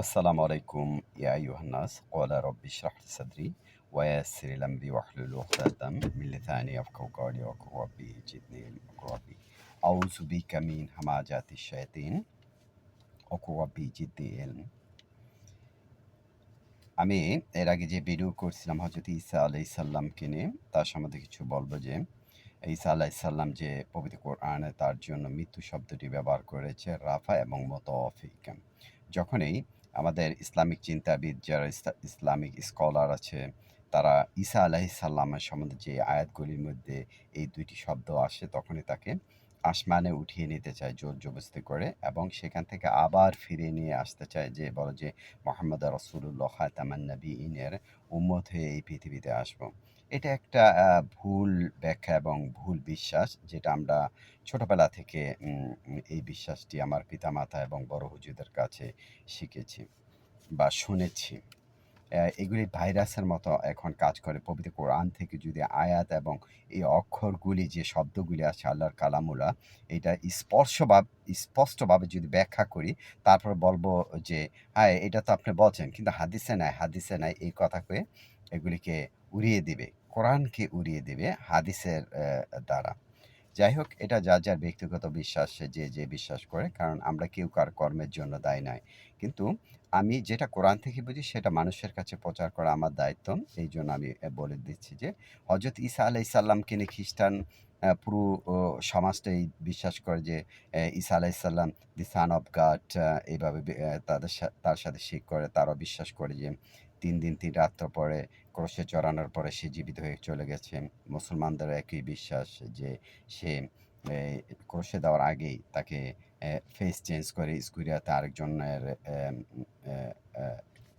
আসসালামু আলাইকুম, ইয়া ইউহান্নাস কলা রব্বি শাহরি সাদরি ওয়াসির লাম্বি ওয়াহলুল উখদাতাম মিল্লিসানি ওয়া কাওলি ওয়াকওয়াবি জিদনি ওয়াকওয়াবি আউযু বিকা মিন হামাজাতি শায়াতিন ওয়াকওয়াবি জিদনি আমি এর আগে যে ভিডিও করছিলাম হযরত ঈসা আলাইসাল্লামকে নিয়ে, তার সম্বন্ধে কিছু বলব যে, ঈসা আলাইসাল্লাম যে পবিত্র কোরআনে তার জন্য মৃত্যু শব্দটি ব্যবহার করেছে রাফা এবং মতো যখনই আমাদের ইসলামিক চিন্তাবিদ যারা ইসলামিক স্কলার আছে, তারা ঈসা আলাহি সাল্লামের সম্বন্ধে যে আয়াতগুলির মধ্যে এই দুইটি শব্দ আসে, তখনই তাকে আসমানে উঠিয়ে নিতে চায় জোর জবস্তি করে এবং সেখান থেকে আবার ফিরে নিয়ে আসতে চায় যে, বলে যে, মোহাম্মদ রসুল্লাহ খাতামান নবী ইনের উম্মত হয়ে এই পৃথিবীতে আসব। এটা একটা ভুল ব্যাখ্যা এবং ভুল বিশ্বাস যেটা আমরা ছোটবেলা থেকে এই বিশ্বাসটি আমার পিতামাতা এবং বড় হুজুদের কাছে শিখেছি বা শুনেছি। এগুলি ভাইরাসের মতো এখন কাজ করে। পবিত্র কোরআন থেকে যদি আয়াত এবং এই অক্ষরগুলি, যে শব্দগুলি আছে, আল্লাহর কালামুলা এটা স্পর্শভাবে, স্পষ্টভাবে যদি ব্যাখ্যা করি, তারপর বলব যে হ্যাঁ এটা তো আপনি বলছেন, কিন্তু হাদিসে নাই হাদিসে নাই এই কথা কয়ে এগুলিকে উড়িয়ে দেবে, কোরআনকে উড়িয়ে দেবে, হাদিসের দ্বারা। যাই হোক এটা যার যার ব্যক্তিগত বিশ্বাস যে যে বিশ্বাস করে, কারণ আমরা কেউ কার কর্মের জন্য দায়ী নয়। কিন্তু আমি যেটা কোরআন থেকে বুঝি, সেটা মানুষের কাছে প্রচার করা আমার দায়িত্ব। এই জন্য আমি বলে দিচ্ছি যে হজরত ঈসা আলাই সাল্লামকে নিয়ে খ্রিস্টান পুরো সমাজটাই বিশ্বাস করে যে ঈসা আলাই সাল্লাম দি সান অফ গাড এইভাবে তাদের তার সাথে শিখ করে, তারাও বিশ্বাস করে যে তিন দিন, তিন রাত্র পরে ক্রোশে চড়ানোর পরে সে জীবিত হয়ে চলে গেছে। মুসলমানদের একই বিশ্বাস যে সে ক্রোশে দেওয়ার আগেই তাকে ফেস চেঞ্জ করে স্কুরিয়াতে আরেকজনের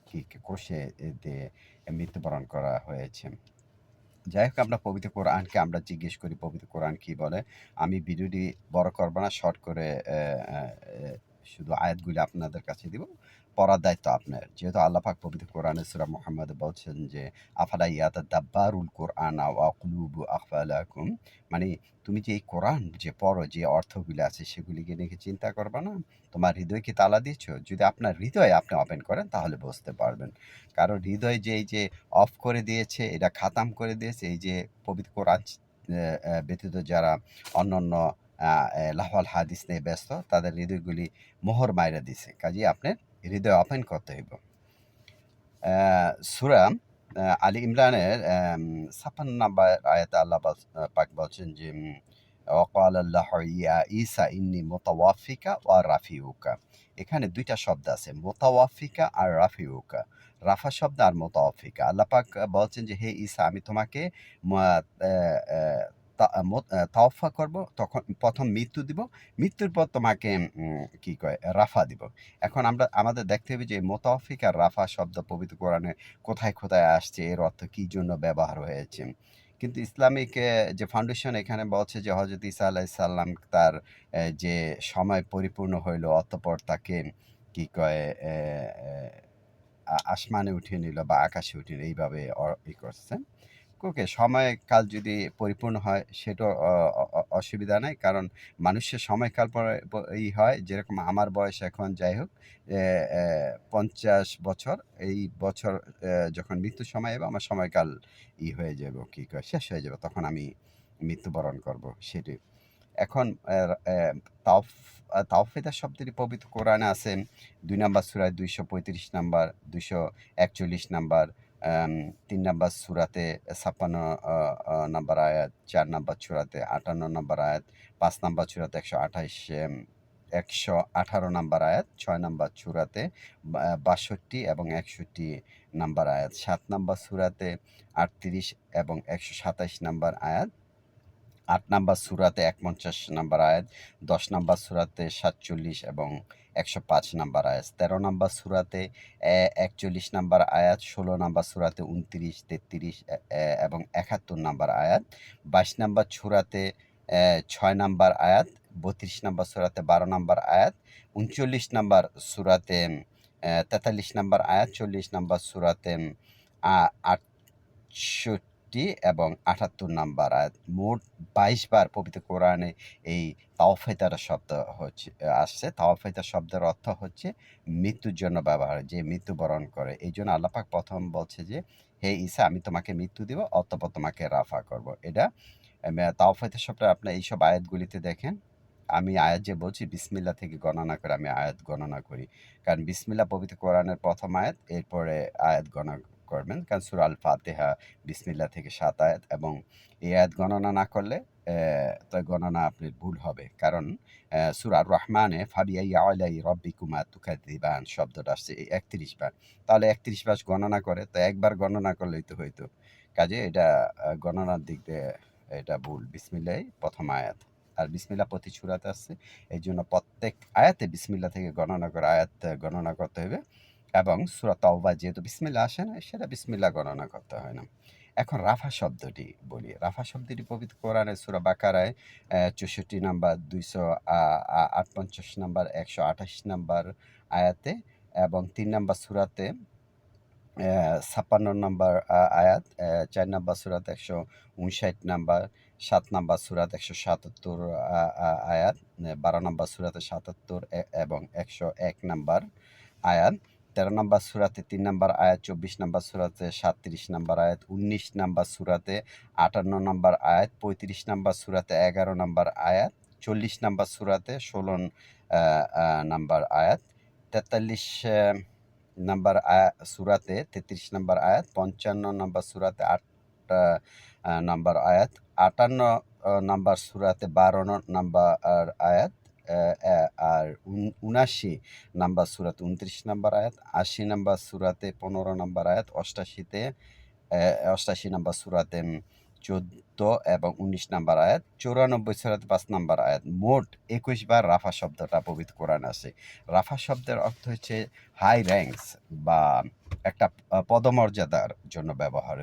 কি ক্রোশে দিয়ে মৃত্যুবরণ করা হয়েছে। যাই হোক, আমরা পবিত্র কোরআনকে আমরা জিজ্ঞেস করি, পবিত্র কোরআন কি বলে? আমি ভিডিওটি বড় করব না, শর্ট করে শুধু আয়াতগুলি আপনাদের কাছে দিব। পড়ার দায়িত্ব আপনার। যেহেতু আল্লাহ পাক পবিত্র কোরআনে সুরা মোহাম্মদ বলছেন যে, আফালা ইয়াতা দাব্বারুল কোরআন আকুলুবু আফালাকুম মানে তুমি যে এই কোরআন যে পড়ো, যে অর্থগুলি আছে সেগুলিকে নিয়ে চিন্তা করবে না? তোমার হৃদয় কি তালা দিচ্ছ? যদি আপনার হৃদয় আপনি ওপেন করেন, তাহলে বুঝতে পারবেন। কারণ হৃদয় যে এই যে অফ করে দিয়েছে, এটা খাতাম করে দিয়েছে, এই যে পবিত্র কোরআন ব্যতীত যারা অন্য অন্য লাহওয়াল হাদিস নিয়ে ব্যস্ত, তাদের হৃদয়গুলি মোহর মাইরা দিছে। কাজে আপনার হৃদয় ওপেন করতে হইব। সুরা আলী ইমরানের ছাপ্পান্ন নাম্বার আয়াতে আল্লাহ পাক বলছেন যে ওয়াকাল আল্লাহ ইয়া ঈসা ইন্নি মোতাওয়াফিকা ওয়া রাফিউকা। এখানে দুইটা শব্দ আছে, মোতাওয়াফিকা আর রাফিউকা। রাফা শব্দ আর মোতাওয়াফিকা। আল্লাহ পাক বলছেন যে, হে ঈসা, আমি তোমাকে তাওফা করব, তখন প্রথম মৃত্যু দিব। মৃত্যুর পর তোমাকে কি কয়, রাফা দিব। এখন আমরা, আমাদের দেখতে হবে যে মোতাফিক আর রাফা শব্দ পবিত্র কোরআনে কোথায় কোথায় আসছে, এর অর্থ কী জন্য ব্যবহার হয়েছে। কিন্তু ইসলামিক যে ফাউন্ডেশন এখানে বলছে যে হজরত ইসা আলাহ সাল্লাম তার যে সময় পরিপূর্ণ হইল, অতপর তাকে, কি কয় আসমানে উঠিয়ে নিল বা আকাশে উঠিয়ে এইভাবে ই করছে। ওকে সময়কাল যদি পরিপূর্ণ হয় অ- অসুবিধা নাই। কারণ মানুষের সময়কাল ই হয় যেরকম আমার বয়স এখন যাই হোক পঞ্চাশ বছর এই বছর যখন মৃত্যুর সময় হবে আমার সময়কাল ই হয়ে যাব কি শেষ হয়ে যাবে তখন আমি মৃত্যুবরণ করব সেটি। এখন এর, এ, তাওফ আহ, শব্দটি পবিত্র কোরআনে আছে দুই নাম্বার সুরায় দুইশো পঁয়ত্রিশ নাম্বার দুইশো একচল্লিশ নাম্বার তিন নম্বর সুরাতে ছাপ্পান্ন নাম্বার আয়াত, চার নম্বর সুরাতে আটান্ন নম্বর আয়াত, পাঁচ নাম্বার সুরাতে একশো আঠাইশ একশো আঠারো নাম্বার আয়াত, ছয় নম্বর সুরাতে বাষট্টি এবং একষট্টি নাম্বার আয়াত, সাত নম্বর সুরাতে আটত্রিশ এবং একশো সাতাশ নাম্বার আয়াত আট নাম্বার সুরাতে একপঞ্চাশ নাম্বার আয়াত, দশ নাম্বার সুরাতে সাতচল্লিশ এবং একশো পাঁচ নাম্বার আয়াত। তেরো নাম্বার সুরাতে একচল্লিশ নাম্বার আয়াত, ষোলো নাম্বার সুরাতে উনত্রিশ তেত্রিশ এবং একাত্তর নাম্বার আয়াত। বাইশ নাম্বার সুরাতে ছয় নাম্বার আয়াত, বত্রিশ নাম্বার সুরাতে বারো নাম্বার আয়াত, উনচল্লিশ নাম্বার সুরাতে তেতাল্লিশ নাম্বার আয়াত, চল্লিশ নাম্বার সুরাতে আটষট্টি তেষট্টি এবং আটাত্তর নাম্বার আয়াত মোট বাইশ বার পবিত্র কোরআনে এই তাওফেতার শব্দ হচ্ছে, আসছে। তাওফাইতার শব্দের অর্থ হচ্ছে মৃত্যুর জন্য ব্যবহার, যে মৃত্যুবরণ করে। এই জন্য আল্লাপাক প্রথম বলছে যে, হে ঈসা, আমি তোমাকে মৃত্যু দিব, অতপর তোমাকে রাফা করব। এটা তাওফাইতার শব্দ আপনার এইসব আয়াতগুলিতে দেখেন। আমি আয়াত যে বলছি, বিসমিল্লা থেকে গণনা করে আমি আয়াত গণনা করি। কারণ বিসমিল্লা পবিত্র কোরআনের প্রথম আয়াত, এরপরে আয়াত গণনা করবেন। কারণ সুরা আল ফাতেহা বিসমিল্লা থেকে সাত আয়াত এবং এই আয়াত গণনা না করলে তো গণনা আপনার ভুল হবে। কারণ সুরা রহমানে ফাবিয়াই রব্বি কুমার তুকাদিবান শব্দটা আসছে একত্রিশ বার। তাহলে একত্রিশ বার গণনা করে, তো একবার গণনা করলেই তো হইতো। কাজে এটা গণনার দিক দিয়ে এটা ভুল। বিসমিল্লাই প্রথম আয়াত। আর বিসমিল্লা প্রতি সুরাতে আসছে। এই জন্য প্রত্যেক আয়াতে বিসমিল্লা থেকে গণনা করে, আয়াত গণনা করতে হবে। এবং সুরা তওবা যেহেতু বিসমিল্লা আসে না, সেটা বিসমিল্লা গণনা করতে হয় না। এখন রাফা শব্দটি বলি। রাফা শব্দটি পবিত্র কোরআনে সুরা বাকারায় চৌষট্টি নাম্বার, দুইশো আটপঞ্চাশ নাম্বার, একশো আঠাশ নাম্বার আয়াতে এবং তিন নাম্বার সুরাতে ছাপ্পান্ন নম্বর আয়াত চার নম্বর সুরাত একশো উনষাট নাম্বার, সাত নম্বর সুরাত একশো সাতাত্তর আয়াত, বারো নম্বর সুরাতে সাতাত্তর এবং একশো এক নাম্বার আয়াত। তেরো নম্বর সুরাতে তিন নম্বর আয়াত, চব্বিশ নম্বর সুরাতে সাতত্রিশ নম্বর আয়াত, উনিশ নম্বর সুরাতে আটান্ন নম্বর আয়াত, পঁয়ত্রিশ নম্বর সুরাতে এগারো নম্বর আয়াত, চল্লিশ নম্বর সুরাতে ষোলো নম্বর আয়াত, তেতাল্লিশ নাম্বার সুরাতে তেত্রিশ নম্বর আয়াত, পঞ্চান্ন নম্বর সুরাতে আট নাম্বার আয়াত, আটান্ন নাম্বার সুরাতে বারো নাম্বার আয়াত আর উনাশি নাম্বার সুরাতে, উনত্রিশ নাম্বার আয়াত, আশি নাম্বার সুরাতে, পনেরো নাম্বার আয়াত, অষ্টাশিতে অষ্টাশি নাম্বার সুরাতে চোদ্দ এবং উনিশ নাম্বার আয়াত, চৌরানব্বই সুরাতে পাঁচ নাম্বার আয়াত। মোট একুশ বার রাফা শব্দটা পবিত্র কোরআন আছে। রাফা শব্দের অর্থ হচ্ছে হাই র্যাঙ্কস বা একটা পদমর্যাদার জন্য ব্যবহার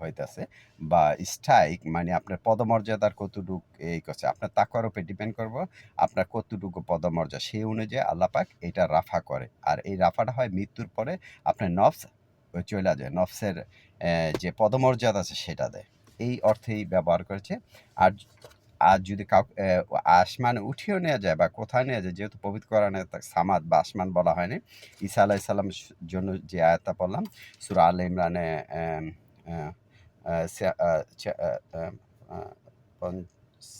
হইতেছে বা স্ট্রাইক মানে আপনার পদমর্যাদার কতটুক এই করছে। আপনার তাকর উপরে ডিপেন্ড করব, আপনার কতটুকু পদমর্যাদা সেই অনুযায়ী আল্লাপাক এটা রাফা করে। আর এই রাফাটা হয় মৃত্যুর পরে আপনার নফস চলে যায়, নফসের যে পদমর্যাদা আছে সেটা দেয়। এই অর্থেই ব্যবহার করেছে। আর আর যদি কাউ আসমানে উঠিয়েও নেওয়া যায় বা কোথায় নেওয়া যায়, যেহেতু পবিত্র কোরআনে সামাদ বা আসমান বলা হয়নি, ঈসা আলাহ ইসাল্লামের জন্য যে আয়াতটা পড়লাম, সুরা আল ইমরানে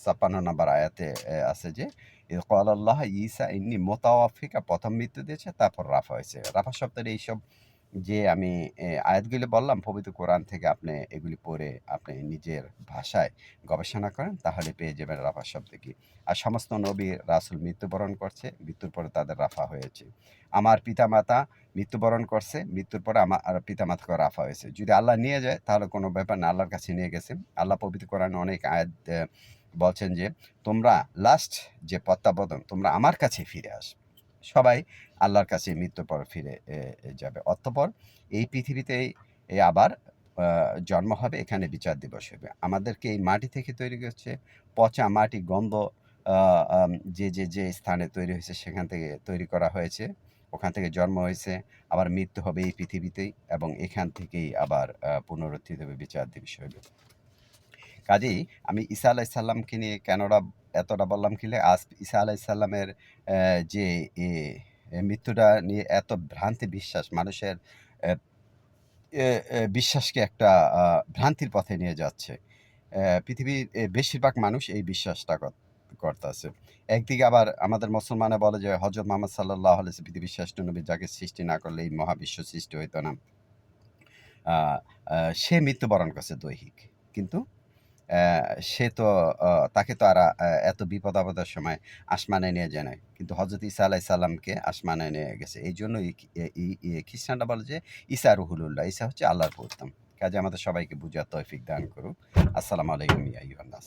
ছাপ্পান্ন নম্বর আয়াতে আছে যে কল আল্লাহ ইসা ইন্নি মোতাওয়াফিকা প্রথম মৃত্যু দিয়েছে, তারপর রাফা হয়েছে। রাফা শব্দের এইসব যে আমি আয়াতগুলি বললাম, পবিত্র কোরআন থেকে আপনি এগুলি পড়ে আপনি নিজের ভাষায় গবেষণা করেন, তাহলে পেয়ে যাবেন রাফা শব্দ কি আর সমস্ত নবী রাসুল মৃত্যুবরণ করছে, মৃত্যুর পরে তাদের রাফা হয়েছে। আমার পিতামাতা মৃত্যুবরণ করছে, মৃত্যুর পরে আমার পিতামাতাকে রাফা হয়েছে। যদি আল্লাহ নিয়ে যায়, তাহলে কোনো ব্যাপার না, আল্লাহর কাছে নিয়ে গেছে। আল্লাহ পবিত্র কোরআন অনেক আয়াত বলছেন যে, তোমরা লাস্ট যে প্রত্যাবর্তন, তোমরা আমার কাছে ফিরে আসবে। সবাই আল্লাহর কাছে মৃত্যুর পর ফিরে যাবে। অতঃপর এই পৃথিবীতেই আবার জন্ম হবে, এখানে বিচার দিবস হবে। আমাদেরকে এই মাটি থেকে তৈরি করছে পচা মাটি, গন্ধ যে যে যে স্থানে তৈরি হয়েছে, সেখান থেকে তৈরি করা হয়েছে। ওখান থেকে জন্ম হয়েছে, আবার মৃত্যু হবে এই পৃথিবীতেই এবং এখান থেকেই আবার পুনরুত্থিত হবে, বিচার দিবস হবে। কাজেই আমি ঈসা আলাইসাল্লামকে নিয়ে কেনরা এতটা বললাম কিলে আজ ঈসা আলাইসাল্লামের যে মৃত্যুটা নিয়ে এত ভ্রান্তি বিশ্বাস, মানুষের বিশ্বাসকে একটা ভ্রান্তির পথে নিয়ে যাচ্ছে। পৃথিবীর বেশিরভাগ মানুষ এই বিশ্বাসটা করতেছে। একদিকে আবার আমাদের মুসলমানে বলে যে হজরত মোহাম্মদ সাল্লাহ আলিয়া পৃথিবীর শ্রেষ্ঠ নবী, যাকে সৃষ্টি না করলে এই মহাবিশ্ব সৃষ্টি হইতো না। সে মৃত্যুবরণ করছে দৈহিক। কিন্তু সে তো তাকে তো আর এত বিপদ আপদের সময় আসমানে নিয়ে যায় না কিন্তু হজরত ইসা আলাহ সাল্লামকে আসমানে নিয়ে গেছে। এই জন্য খ্রিস্টানরা বলে যে ইসা রুহুল্লাহ ঈসা হচ্ছে আল্লাহর প্রথম। কাজে আমাদের সবাইকে বুঝার তৈফিক দান করুক। আসসালামু আলাইকুম ইয়াইহান্নাস